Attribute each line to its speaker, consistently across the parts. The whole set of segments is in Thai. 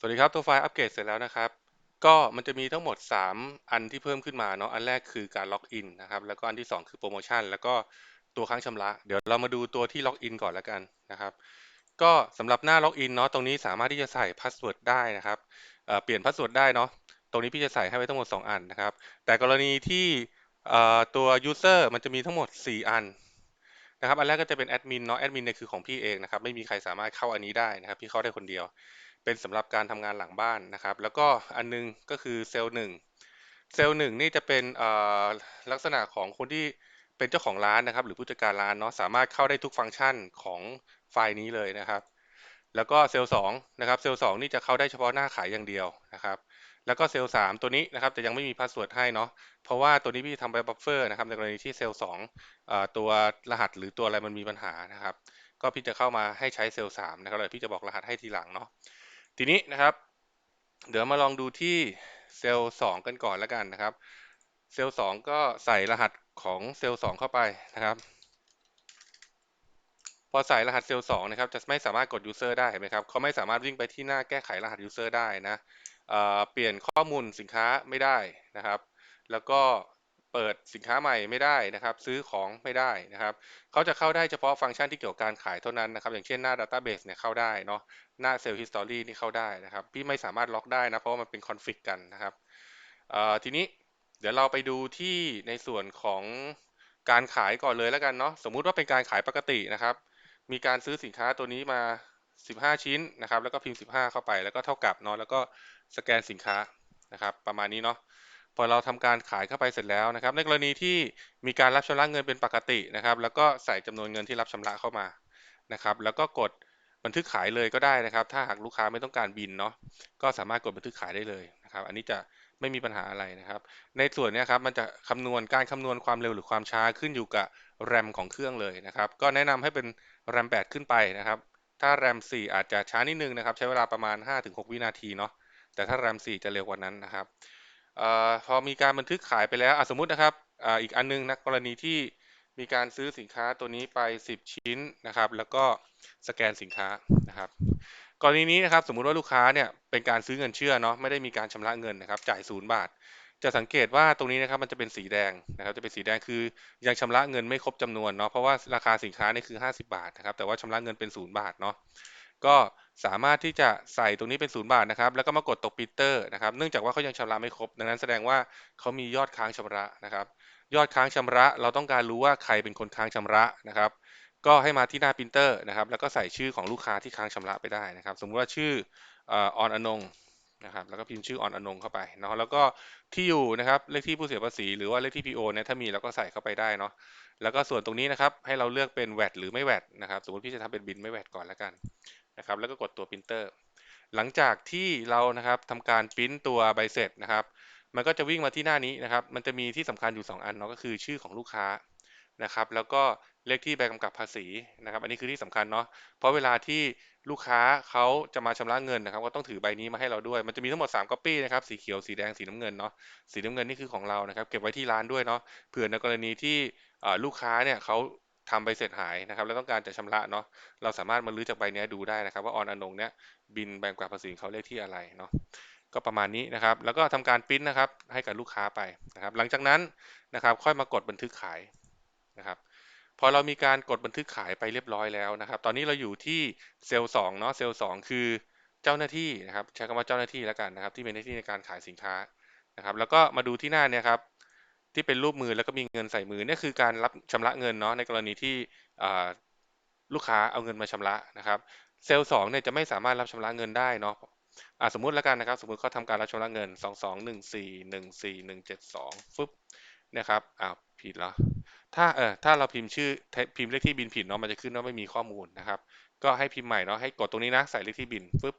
Speaker 1: สวัสดีครับ ตัวไฟล์อัปเกรดเสร็จแล้วนะครับ ก็มันจะมีทั้งหมด 3 อันที่เพิ่มขึ้นมาเนาะ อันแรกคือการล็อกอินนะครับ แล้วก็อันที่ 2 คือโปรโมชั่น แล้วก็ตัวค้างชำระ เดี๋ยวเรามาดูตัวที่ล็อกอินก่อนแล้วกันนะครับ ก็สำหรับหน้าล็อกอินเนาะ ตรงนี้สามารถที่จะใส่พาสเวิร์ดได้นะครับเเปลี่ยนพาสเวิร์ดได้เนาะ ตรงนี้พี่จะใส่ให้ไว้ทั้งหมด 2 อันนะครับ แต่กรณีที่เอ่อตัว user มันจะมีทั้งหมด 4 อันนะครับ อันแรกก็จะเป็นแอดมินเนาะ แอดมินเนี่ยคือของพี่เองนะครับ ไม่มีใครสามารถเข้าอันนี้ได้นะครับ พี่เข้าได้คนเดียว เป็นสำหรับการทำงานหลังบ้านนะครับ แล้วก็อันนึงก็คือเซลล์หนึ่งเซลล์หนึ่งนี่จะเป็นลักษณะของคนที่เป็นเจ้าของร้านนะครับ หรือผู้จัดการร้านเนาะสามารถเข้าได้ทุกฟังก์ชันของไฟล์นี้เลยนะครับ แล้วก็เซลล์สองนะครับเซลล์สองนี่จะเข้าได้เฉพาะหน้าขายอย่างเดียวนะครับแล้วก็เซลล์สามตัวนี้นะครับจะยังไม่มีพาสเวิร์ดให้เนาะเพราะว่าตัวนี้พี่ทำไปบัฟเฟอร์นะครับในกรณีที่เซลล์สองตัวรหัสหรือตัวอะไรมันมีปัญหานะครับ ก็พี่จะเข้ามาให้ใช้เซลล์สามนะครับเลยพี่จะบอกรหัสให้ทีหลังเนาะ ทีนี้นะครับ เดี๋ยวมาลองดูที่เซลล์สองกันก่อนแล้วกันนะครับ เซลล์สองก็ใส่รหัสของเซลล์สองเข้าไปนะครับ พอใส่รหัสเซลล์สองนะครับ จะไม่สามารถกด user ได้เห็นไหมครับเขาไม่สามารถวิ่งไปที่หน้าแก้ไขรหัส user ได้นะเเปลี่ยนข้อมูลสินค้าไม่ได้นะครับ แล้วก็ เปิดสินค้าใหม่ไม่ได้นะครับ ซื้อของไม่ได้นะครับเขาจะเข้าได้เฉพาะฟังก์ชันที่เกี่ยวกับการขายเท่านั้นนะครับ อย่างเช่นหน้า database เนี่ยเข้าได้เนาะหน้า sales history นี่เข้าได้นะครับ พี่ไม่สามารถล็อกได้นะเพราะว่ามันเป็นคอนฟิกกันนะครับทีนี้เดี๋ยวเราไปดูที่ในส่วนของการขายก่อนเลยแล้วกันเนาะสมมุติว่าเป็นการขายปกตินะครับ มีการซื้อสินค้าตัวนี้มา 15 ชิ้นนะครับ แล้วก็พิมพ์ 15 เข้าไปแล้วก็เท่ากับเนาะแล้วก็สแกนสินค้านะครับ ประมาณนี้เนาะ พอเราทำการขายเข้าไปเสร็จแล้วนะครับ ในกรณีที่มีการรับชำระเงินเป็นปกตินะครับ แล้วก็ใส่จำนวนเงินที่รับชำระเข้ามานะครับ แล้วก็กดบันทึกขายเลยก็ได้นะครับ ถ้าหากลูกค้าไม่ต้องการบินเนาะก็สามารถกดบันทึกขายได้เลยนะครับ อันนี้จะไม่มีปัญหาอะไรนะครับ ในส่วนนี้ครับมันจะคำนวณการคำนวณความเร็วหรือความช้าขึ้นอยู่กับแรมของเครื่องเลยนะครับ ก็แนะนำให้เป็นแรม 8 ขึ้นไปนะครับ ถ้าแรม 4 อาจจะช้านิดนึงนะครับ ใช้เวลาประมาณ 5-6 วินาทีเนาะแต่ถ้าแรม 4 จะเร็วกว่านั้นนะครับ อพอมีการบันทึกขายไปแล้วสมมุตินะครับออีกอันนึงนะกรณีที่มีการซื้อสินค้าตัวนี้ไป 10 ชิ้นนะครับ แล้วก็สแกนสินค้านะครับ กรณีนี้นะครับสมมุติว่าลูกค้าเนี่ยเป็นการซื้อเงินเชื่อเนาะไม่ได้มีการชำระเงินนะครับ จ่ายศูนย์บาท จะสังเกตว่าตรงนี้นะครับมันจะเป็นสีแดงนะครับ จะเป็นสีแดงคือยังชำระเงินไม่ครบจำนวนเนาะเพราะว่าราคาสินค้านี่คือ 50 บาทนะครับแต่ว่าชำระเงินเป็นศูนย์บาทเนาะก็ สามารถที่จะใส่ตรงนี้เป็นศูนย์บาทนะครับ แล้วก็มากดตกปีเตอร์นะครับ เนื่องจากว่าเขายังชำระไม่ครบ ดังนั้นแสดงว่าเขามียอดค้างชำระนะครับ ยอดค้างชำระ เราต้องการรู้ว่าใครเป็นคนค้างชำระนะครับ ก็ให้มาที่หน้าพิมพ์เตอร์นะครับ แล้วก็ใส่ชื่อของลูกค้าที่ค้างชำระไปได้นะครับ สมมติว่าชื่อออนอนง นะครับแล้วก็พิมพ์ชื่อออนอนงเข้าไปเนาะแล้วก็ที่อยู่นะครับเลขที่ผู้เสียภาษีหรือว่าเลขที่ PO เนี่ยถ้ามีเราก็ใส่เข้าไปได้เนาะแล้วก็ส่วนตรงนี้นะครับให้เราเลือกเป็นแวดหรือไม่แวดนะครับสมมติพี่จะทำเป็นบินไม่แวดก่อนแล้วกันนะครับแล้วก็กดตัวพิมพ์เตอร์หลังจากที่เรานะครับทำการพิมพ์ตัวใบเสร็จนะครับ มันก็จะวิ่งมาที่หน้านี้นะครับ มันจะมีที่สำคัญอยู่ 2 อันเนาะก็คือชื่อของลูกค้านะครับ แล้วก็ เลขที่ใบกำกับภาษีนะครับ อันนี้คือที่สำคัญเนาะ เพราะเวลาที่ลูกค้าเขาจะมาชำระเงินนะครับ ก็ต้องถือใบนี้มาให้เราด้วย มันจะมีทั้งหมด3 copy นะครับ สีเขียว สีแดง สีน้ำเงินเนาะ สีน้ำเงินนี่คือของเรานะครับ เก็บไว้ที่ร้านด้วยเนาะ เผื่อในกรณีที่ลูกค้าเนี่ยเขาทำใบเสร็จหายนะครับ แล้วต้องการจะชำระเนาะ เราสามารถมาลื้อจากใบนี้ดูได้นะครับ ว่าออนอนงเนี่ยบินแบ่งกว่าภาษีเขาเลขที่อะไรเนาะก็ประมาณนี้นะครับ แล้วก็ทำการพิมพ์นะครับให้กับลูกค้าไปนะครับ หลังจากนั้นนะครับค่อยมากดบันทึกขายนะครับ พอเรามีการกดบันทึกขายไปเรียบร้อยแล้วนะครับ ตอนนี้เราอยู่ที่เซลล์สเนาะเซลล์สคือเจ้าหน้าที่นะครับใช้คำว่าเจ้าหน้าที่แล้วกันนะครับ ที่เป็นหน้าที่ในการขายสินค้านะครับ แล้วก็มาดูที่หน้าเนี่ยครับที่เป็นรูปมือแล้วก็มีเงินใส่มือนี่คือการรับชำระเงินเนาะในกรณีที่ลูกค้าเอาเงินมาชำระนะครับเซลล์สเนี่ยจะไม่สามารถรับชำระเงินได้เนาะสมมุติแล้วกันนะครับ สมมุติเขาทำการรับชำระเงิน 2 2 1 4 1 4 1 7 2ฟึบนะครับอ้าวผิดแล้ว ถ้าเออถ้าเราพิมพ์ชื่อพิมพ์เลขที่บินผิดเนาะมันจะขึ้นว่าไม่มีข้อมูลนะครับ ก็ให้พิมพ์ใหม่เนาะให้กดตรงนี้นะใส่เลขที่บินฟึบ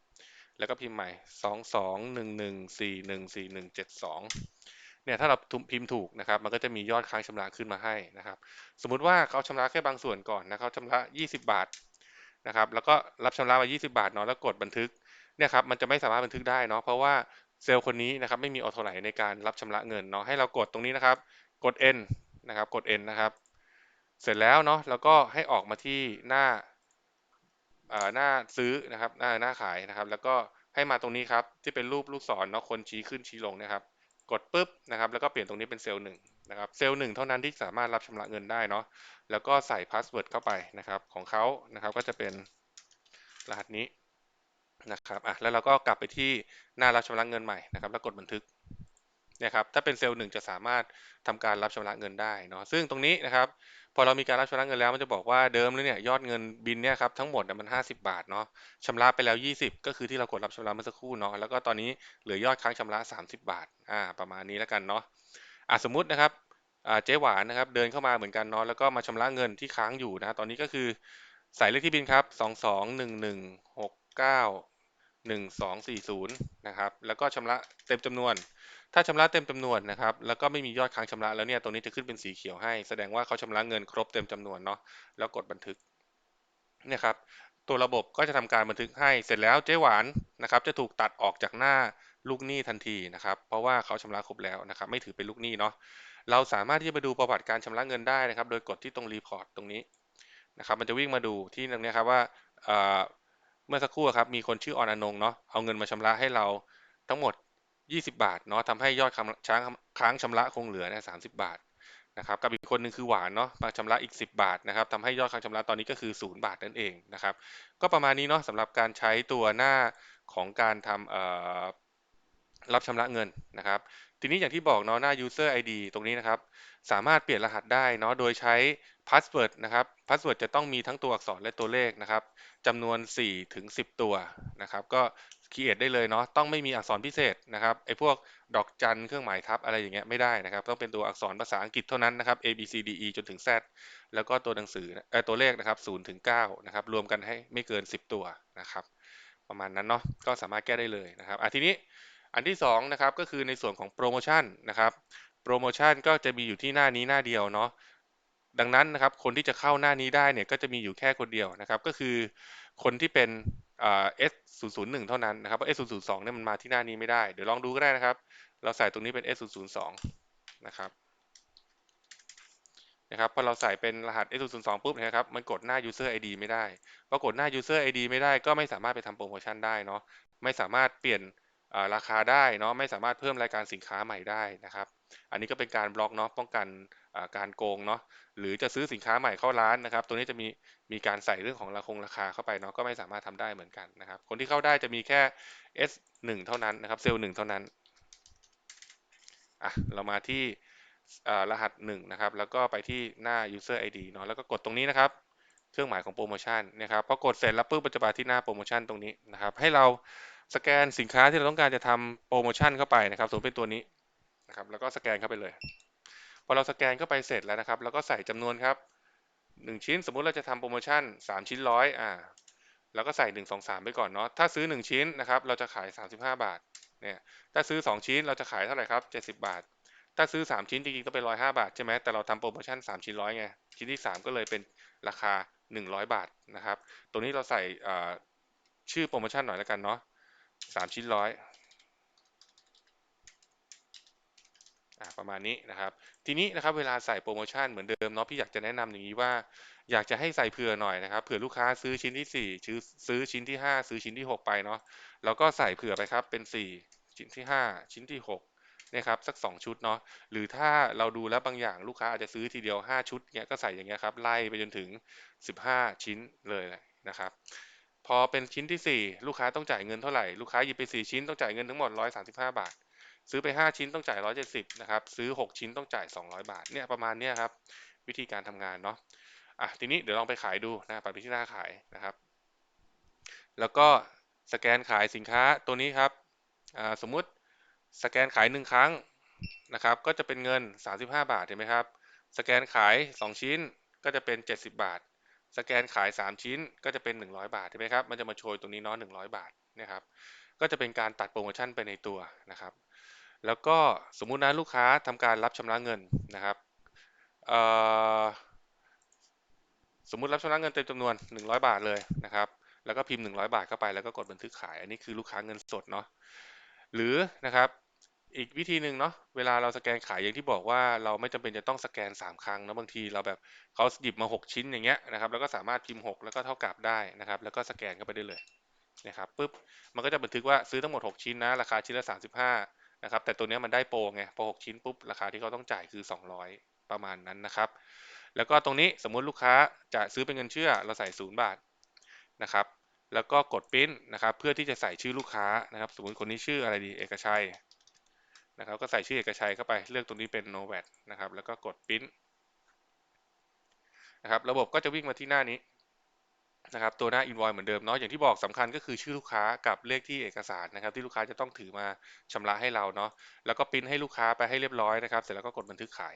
Speaker 1: แล้วก็พิมพ์ใหม่ 2 2 1 1 4 1 4 1 7 2 เนี่ยถ้าเราพิมพ์ถูกนะครับ มันก็จะมียอดค้างชำระขึ้นมาให้นะครับ สมมุติว่าเขาชำระแค่บางส่วนก่อนนะเขาชำระ 20 บาทนะครับ แล้วก็รับชำระมา 20 บาทเนาะแล้วกดบันทึก เนี่ยครับ มันจะไม่สามารถบันทึกได้เนาะ เพราะว่าเซลล์คนนี้นะครับไม่มีออโต้ไหลในการรับชำระเงินเนาะ ให้เรากดตรงนี้นะครับ กด N นะครับ กด N นะครับ เสร็จแล้วเนาะแล้วก็ให้ออกมาที่หน้าหน้าซื้อนะครับหน้าหน้าขายนะครับ แล้วก็ให้มาตรงนี้ครับที่เป็นรูปลูกศรเนาะคนชี้ขึ้นชี้ลงนะครับ กดปุ๊บนะครับแล้วก็เปลี่ยนตรงนี้เป็นเซลล์หนึ่งนะครับเซลล์หนึ่งเท่านั้นที่สามารถรับชำระเงินได้เนาะแล้วก็ใส่พาสเวิร์ดเข้าไปนะครับของเขานะครับก็จะเป็นรหัสนี้นะครับอะแล้วเราก็กลับไปที่หน้ารับชำระเงินใหม่นะครับ แล้วกดบันทึก นี่ยครับถ้าเป็นเซลล์หนึ่งจะสามารถทำการรับชำระเงินได้เนาะซึ่งตรงนี้นะครับพอเรามีการรับชำระเงินแล้วมันจะบอกว่าเดิมแล้วเนี่ยยอดเงินบินเนี่ยครับทั้งหมดมัน 50 บาทเนาะชำระไปแล้ว 20 ก็คือที่เรากดรับชำระเมื่อสักครู่เนาะแล้วก็ตอนนี้เหลือยอดค้างชำระ 30 บาทอ่าประมาณนี้แล้วกันเนาะอะสมมุตินะครับอ่าเจ๊หวานนะครับเดินเข้ามาเหมือนกันเนาะแล้วก็มาชำระเงินที่ค้างอยู่นะตอนนี้ก็คือใส่เลขที่บินครับ 1240นะครับแล้วก็ชำระเต็มจำนวน ถ้าชำระเต็มจำนวนนะครับแล้วก็ไม่มียอดค้างชำระแล้วเนี่ยตรงนี้จะขึ้นเป็นสีเขียวให้ แสดงว่าเขาชำระเงินครบเต็มจำนวนเนาะแล้วกดบันทึกเนี่ยครับตัวระบบก็จะทำการบันทึกให้เสร็จแล้วเจ๊หวานนะครับจะถูกตัดออกจากหน้าลูกหนี้ทันทีนะครับ เพราะว่าเขาชำระครบแล้วนะครับ ไม่ถือเป็นลูกหนี้เนาะเราสามารถที่จะไปดูประวัติการชำระเงินได้นะครับ โดยกดที่ตรงรีพอร์ตตรงนี้นะครับ มันจะวิ่งมาดูที่ตรงนี้ครับว่า เมื่อสักครู่ครับมีคนชื่อออนอนงเนาะเอาเงินมาชำระให้เราทั้งหมด 20 บาทเนาะทำให้ยอดค้างค้างชำระคงเหลือเนี่ยสาบาทนะครับกับอีกคนหนึ่งคือหวานเนาะมาชำระอีก 10 บาทนะครับทำให้ยอดค้างชำระตอนนี้ก็คือ 0 บาทนั่นเองนะครับ ก็ประมาณนี้เนาะสำหรับการใช้ตัวหน้าของการทำรับชำระเงินนะครับ ทีนี้อย่างที่บอกเนาะหน้า user ID ตรงนี้นะครับ สามารถเปลี่ยนรหัสได้เนาะโดยใช้ password นะครับ password จะต้องมีทั้งตัวอักษรและตัวเลขนะครับจำนวน4ถึง10 ตัวนะครับ ก็ create ได้เลยเนาะต้องไม่มีอักษรพิเศษนะครับไอ้พวกดอกจันเครื่องหมายทับอะไรอย่างเงี้ยไม่ได้นะครับ ต้องเป็นตัวอักษรภาษาอังกฤษเท่านั้นนะครับ A B C D E จนถึง Z แล้วก็ตัวหนังสือเออตัวเลขนะครับ0ถึง9นะครับรวมกันให้ไม่เกิน 10 ตัวนะครับ ประมาณนั้นเนาะก็สามารถแก้ได้เลยนะครับอะทีนี้อันที่2นะครับก็คือในส่วนของโปรโมชั่นนะครับโปรโมชั่นก็จะมีอยู่ที่หน้านี้หน้าเดียวเนาะ ดังนั้นนะครับคนที่จะเข้าหน้านี้ได้เนี่ยก็จะมีอยู่แค่คนเดียวนะครับก็คือคนที่เป็นเอสศูนย์ศูนย์หนึ่งเท่านั้นนะครับเพราะเอสศูนย์ศูนย์สองเนี่ยมันมาที่หน้านี้ไม่ได้ เดี๋ยวลองดูก็ได้นะครับ เราใส่ตรงนี้เป็น S ศูนย์ศูนย์สองนะครับนะครับพอเราใส่เป็นรหัส S 0 0 2ปุ๊บนะครับมันกดหน้า user ID ไม่ได้พอกดหน้า user ID ไม่ได้ก็ไม่สามารถไปทำโปรโมชั่นได้เนาะไม่สามารถเปลี่ยนราคาได้เนาะไม่สามารถเพิ่มรายการสินค้าใหม่ได้นะครับ อันนี้ก็เป็นการบล็อกเนาะป้องกัน การโกงเนาะหรือจะซื้อสินค้าใหม่เข้าร้านนะครับ ตัวนี้จะมีมีการใส่เรื่องของราคงราคาเข้าไปเนาะก็ไม่สามารถทำได้เหมือนกันนะครับ คนที่เข้าได้จะมีแค่ S 1 เท่านั้นนะครับเซลล์1เท่านั้นอะเรามาที่รหัส1นะครับแล้วก็ไปที่หน้า user ID เนาะแล้วก็กดตรงนี้นะครับ เครื่องหมายของโปรโมชั่นนะครับพอกดเสร็จแล้วปุ๊บมันจะมาที่หน้าโปรโมชั่นตรงนี้นะครับ ให้เราสแกนสินค้าที่เราต้องการจะทำโปรโมชั่นเข้าไปนะครับสมมติเป็นตัวนี้นะครับแล้วก็สแกนเข้าไปเลย พอเราสแกนเข้าไปเสร็จแล้วนะครับ แล้วก็ใส่จำนวนครับ 1 ชิ้นสมมุติเราจะทำโปรโมชั่น 3 ชิ้นร้อยอ่าแล้วก็ใส่ 1 2 3 ไปก่อนเนาะถ้าซื้อ 1 ชิ้นนะครับเราจะขาย 35 บาทเนี่ยถ้าซื้อ 2 ชิ้นเราจะขายเท่าไหร่ครับ 70 บาท ถ้าซื้อ 3 ชิ้นจริงๆต้องเป็น105 บาทใช่ไหมแต่เราทำโปรโมชั่น 3 ชิ้นร้อยไงชิ้นที่ 3 ก็เลยเป็นราคา 100 บาทนะครับตรงนี้เราใส่ชื่อโปรโมชั่นหน่อยแล้วกันเนาะ3ชิ้นร้อย ประมาณนี้นะครับ ทีนี้นะครับเวลาใส่โปรโมชั่นเหมือนเดิมเนาะพี่อยากจะแนะนำอย่างนี้ว่า อยากจะให้ใส่เผื่อหน่อยนะครับเผื่อลูกค้าซื้อชิ้นที่ 4 ซื้อซื้อชิ้นที่ 5 ซื้อชิ้นที่ 6 ไปเนาะเราก็ใส่เผื่อไปครับเป็น 4 ชิ้นที่ 5 ชิ้นที่6นะครับสัก 2 ชุดเนาะหรือถ้าเราดูแล้วบางอย่างลูกค้าอาจจะซื้อทีเดียว 5 ชุดเนี้ยก็ใส่อย่างเงี้ยครับไล่ไปจนถึง 15 ชิ้นเลยนะครับพอเป็นชิ้นที่ 4 ลูกค้าต้องจ่ายเงินเท่าไหร่ลูกค้าหยิบไป 4 ชิ้นต้องจ่ายเงินทั้งหมด 135 บาท ซื้อไป 5 ชิ้นต้องจ่าย 170นะครับ ซื้อ 6 ชิ้นต้องจ่าย 200 บาท เนี่ยประมาณเนี้ยครับ วิธีการทำงานเนาะ อะ ทีนี้เดี๋ยวลองไปขายดูนะไปที่หน้าขายนะครับ แล้วก็สแกนขายสินค้าตัวนี้ครับ อ่า สมมุติสแกนขาย 1 ครั้งนะครับ ก็จะเป็นเงิน 35 บาทเห็นไหมครับ สแกนขาย 2 ชิ้นก็จะเป็น 70 บาท สแกนขาย 3 ชิ้นก็จะเป็น 100 บาทเห็นไหมครับ มันจะมาโชยตรงนี้เนาะ100 บาทนะครับ ก็จะเป็นการตัดโปรโมชั่นไปในตัวนะครับ แล้วก็สมมุตินะลูกค้าทำการรับชำระเงินนะครับสมมุติรับชำระเงินเต็มจำนวน 100 บาทเลยนะครับ แล้วก็พิมพ์ 100 บาทเข้าไป แล้วก็กดบันทึกขาย อันนี้คือลูกค้าเงินสดเนาะ หรือนะครับ อีกวิธีหนึ่งเนาะ เวลาเราสแกนขายอย่างที่บอกว่าเราไม่จำเป็นจะต้องสแกน 3 ครั้งนะบางทีเราแบบเขาหยิบมา 6 ชิ้นอย่างเงี้ยนะครับ แล้วก็สามารถพิมพ์ 6 แล้วก็เท่ากับได้นะครับ แล้วก็สแกนเข้าไปได้เลยนะครับ ปุ๊บ มันก็จะบันทึกว่าซื้อทั้งหมด 6 ชิ้นนะ ราคาชิ้นละ 35 นะครับแต่ตัวนี้มันได้โปรไงพอ6ชิ้นปุ๊บราคาที่เขาต้องจ่ายคือ 200 ประมาณนั้นนะครับ แล้วก็ตรงนี้สมมุติลูกค้าจะซื้อเป็นเงินเชื่อเราใส่ 0 บาทนะครับ แล้วก็กดปริ้นนะครับ เพื่อที่จะใส่ชื่อลูกค้านะครับ สมมติคนนี้ชื่ออะไรดีเอกชัยนะครับ ก็ใส่ชื่อเอกชัยเข้าไปเลือกตรงนี้เป็น no VAT นะครับ แล้วก็กดปริ้นนะครับ ระบบก็จะวิ่งมาที่หน้านี้ นะครับตัวหน้า invoice เหมือนเดิมเนาะอย่างที่บอกสำคัญก็คือชื่อลูกค้ากับเลขที่เอกสารนะครับ ที่ลูกค้าจะต้องถือมาชำระให้เราเนาะแล้วก็ปริ้นให้ลูกค้าไปให้เรียบร้อยนะครับ เสร็จแล้วก็กดบันทึกขาย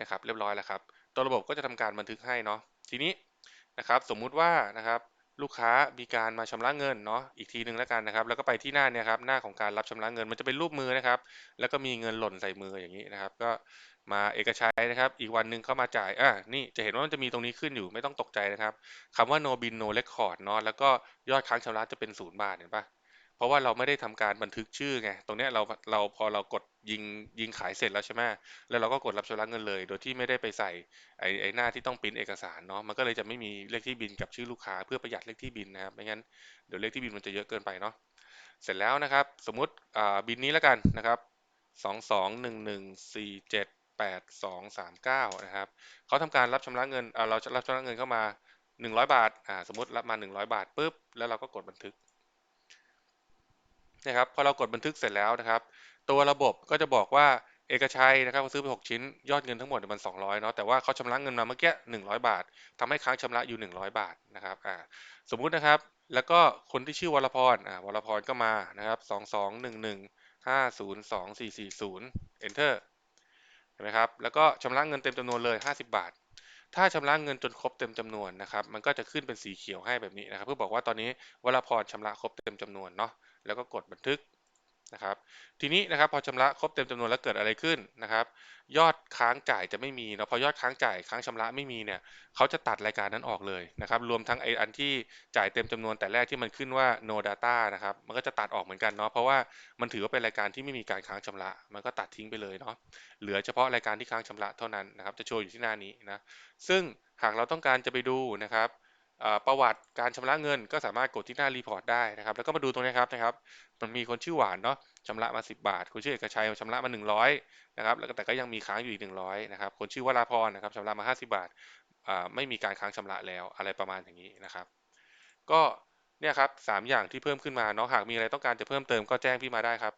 Speaker 1: นะครับ เรียบร้อยแล้วครับ ตัวระบบก็จะทำการบันทึกให้เนาะทีนี้นะครับ สมมุติว่านะครับ ลูกค้ามีการมาชำระเงินเนาะอีกทีหนึ่งแล้วกันนะครับ แล้วก็ไปที่หน้าเนี่ยครับหน้าของการรับชำระเงินมันจะเป็นรูปมือนะครับ แล้วก็มีเงินหล่นใส่มืออย่างนี้นะครับ ก็มาเอกชัยนะครับ อีกวันหนึ่งเข้ามาจ่ายอะนี่จะเห็นว่ามันจะมีตรงนี้ขึ้นอยู่ไม่ต้องตกใจนะครับคำว่า no bin no record เนาะแล้วก็ยอดค้างชำระจะเป็นศูนย์บาทเห็นปะ เพราะว่าเราไม่ได้ทำการบันทึกชื่อไงตรงเนี้ยเราเราพอเรากดยิงยิงขายเสร็จแล้วใช่ไหมแล้วเราก็กดรับชำระเงินเลย โดยที่ไม่ได้ไปใส่ไอ้ไอ้หน้าที่ต้องปริ้นเอกสารเนาะมันก็เลยจะไม่มีเลขที่บินกับชื่อลูกค้าเพื่อประหยัดเลขที่บินนะครับไม่งั้นเดี๋ยวเลขที่บินมันจะเยอะเกินไปเนาะเสร็จแล้วนะครับ สมมติบินนี้แล้วกันนะครับสองสองหนึ่งหนึ่งสี่เจ็ดแปดสองสามเก้านะครับเขาทำการรับชำระเงินเราจะรับชำระเงินเข้ามาหนึ่งร้อยบาทอ่าสมมติรับมาหนึ่งร้อยบาทปุ๊บแล้วเราก็กดบันทึก นะครับพอเรากดบันทึกเสร็จแล้วนะครับ ตัวระบบก็จะบอกว่าเอกชัยนะครับเขาซื้อไป 6 ชิ้น ยอดเงินทั้งหมดมัน200เนาะแต่ว่าเขาชำระเงินมาเมื่อกี้100 บาททำให้ค้างชำระอยู่ 100 บาทนะครับอ่าสมมุตินะครับ แล้วก็คนที่ชื่อวรพรอ่าวรพรก็มานะครับ2211 502440 enter เห็นไหมครับแล้วก็ชำระเงินเต็มจำนวนเลย 50 บาท ถ้าชำระเงินจนครบเต็มจำนวนนะครับมันก็จะขึ้นเป็นสีเขียวให้แบบนี้นะครับ เพื่อบอกว่าตอนนี้วรพรชำระครบเต็มจำนวนเนาะ แล้วก็กดบันทึกนะครับ ทีนี้นะครับพอชำระครบเต็มจำนวนแล้วเกิดอะไรขึ้นนะครับ ยอดค้างจ่ายจะไม่มีเนาะพอยอดค้างจ่ายค้างชำระไม่มีเนี่ยเขาจะตัดรายการนั้นออกเลยนะครับ รวมทั้งไออันที่จ่ายเต็มจำนวนแต่แรกที่มันขึ้นว่า no data นะครับ มันก็จะตัดออกเหมือนกันเนาะเพราะว่ามันถือว่าเป็นรายการที่ไม่มีการค้างชำระ มันก็ตัดทิ้งไปเลยเนาะเหลือเฉพาะรายการที่ค้างชำระเท่านั้นนะครับ จะโชว์อยู่ที่หน้านี้นะซึ่งหากเราต้องการจะไปดูนะครับ ประวัติการชำระเงินก็สามารถกดที่หน้ารีพอร์ตได้นะครับ แล้วก็มาดูตรงนี้ครับนะครับ มันมีคนชื่อหวานเนาะชำระมา 10 บาท คนชื่อเอกชัยชำระมา 100นะครับ แล้วแต่ก็ยังมีค้างอยู่อีก 100นะครับ คนชื่อวราพรนะครับชำระมา 50 บาท ไม่มีการค้างชำระแล้วอะไรประมาณอย่างนี้นะครับ ก็เนี่ยครับสามอย่างที่เพิ่มขึ้นมาเนาะ หากมีอะไรต้องการจะเพิ่มเติมก็แจ้งพี่มาได้ครับ